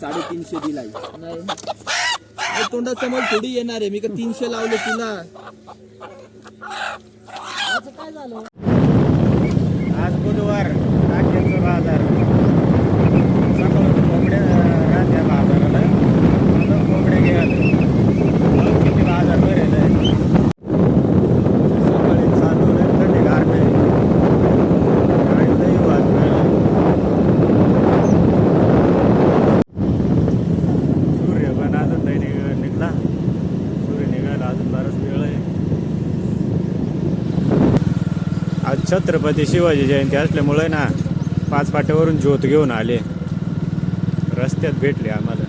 साडेतीनशे दिलाय. नाही. तोंडासमोर थोडी येणार आहे. मी का तीनशे लावले तुला? आज बुधवार नाट्याचा बाजार सकाळून कोंबड्या राहत्या बाजाराला आता कोंबड्या घ्यायला मग किती बाजार भरेल आहे. सकाळी चालू आहे थंडी गारठे आणि लई वाजणार सूर्य पण अजून नाही निघ- निघला सूर्य निघायला अजून बराच वेळ आहे आज छत्रपती शिवाजी जयंती असल्यामुळे ना पाच पाट्यावरून ज्योत घेऊन आले. रस्त्यात भेटले आम्हाला.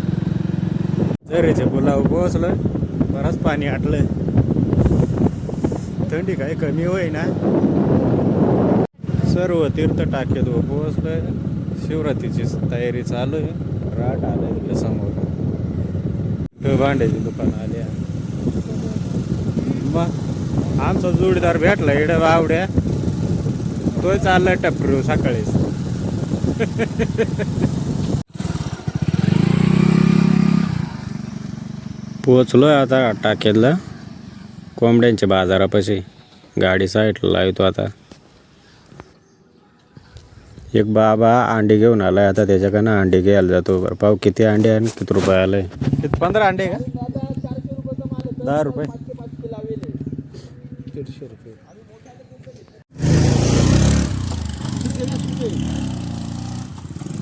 झरेच्या पुलावर पोहोचलं बराच पाणी आटलं. थंडी काही कमी होई ना. सर्व तीर्थ टाकेत व पोहोचलं. शिवरात्रीची तयारी चालू आहे. राट आलं इकडे समोर. भांड्याची दुकान आली मग आमचा जोडीदार भेटला इकडे बावड्या. तोय चाललाय टपरू सकाळीच पोचलोय आता टाक्यातला कोंबड्यांच्या बाजारापाशी. गाडी साईडला लावतो आता. एक बाबा अंडी घेऊन आलाय आता त्याच्याकडनं अंडी घ्यायला जातो. बरं पाहू किती अंडे आणि किती रुपये आले किती? पंधरा अंडे का? दहा रुपये. दीडशे रुपये.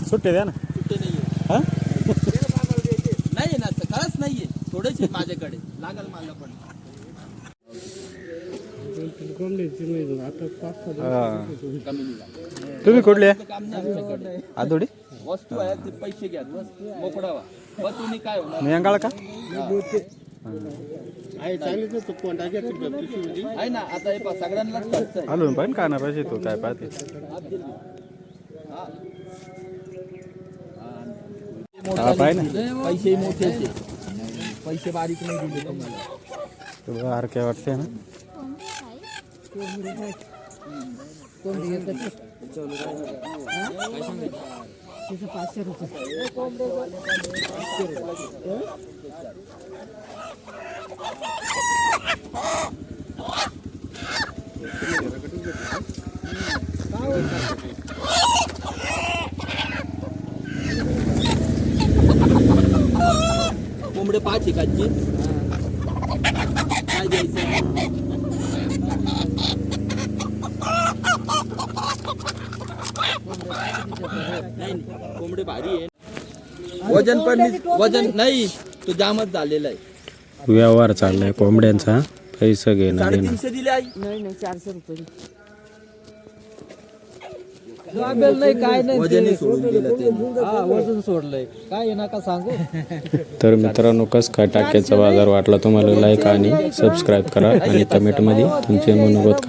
सुट्टे द्या ना. सुट्टे नाहीये. हा? नाहीये ना सकाळच नाहीये. थोडेच माझ्याकडे. लागल मला पण. तुम्ही कुठले? नाही आदोडी? वस्तू आहे ते पैसे घ्या. मोकळा व्हा. मग तुम्ही काय होणार मी अंगाळ का आहे ना आता हे पहा, सगळ्यांनाच खर्च आहे. आलो पण का ना पाहिजे तू काय पाहते? हा पाय ना. पैसे मोठे पैसे बारीक नाही दिले तुम्हाला. तुला आर काय वाटते ना? कोंबडे पाच एकाची काय द्यायचं कोंबडे भारी आहे. वजन पण वजन नाही तो जामच झालेला आहे. व्यवहार चाललाय कोंबड्यांचा. पैसे घेणं देणं. साडेतीनशे दिले आई. नाही नाही चारशे रुपये. लागेल नाही काय नाही वजनही सोडून दिलं ते हा वजन सोडलंय. काय आहे नका सांगू? तर मित्रांनो कस काय टाक्याचा बाजार वाटला तुम्हाला? लाईक आणि सबस्क्राईब करा. आणि कमेंटमध्ये तुमचे मनोगत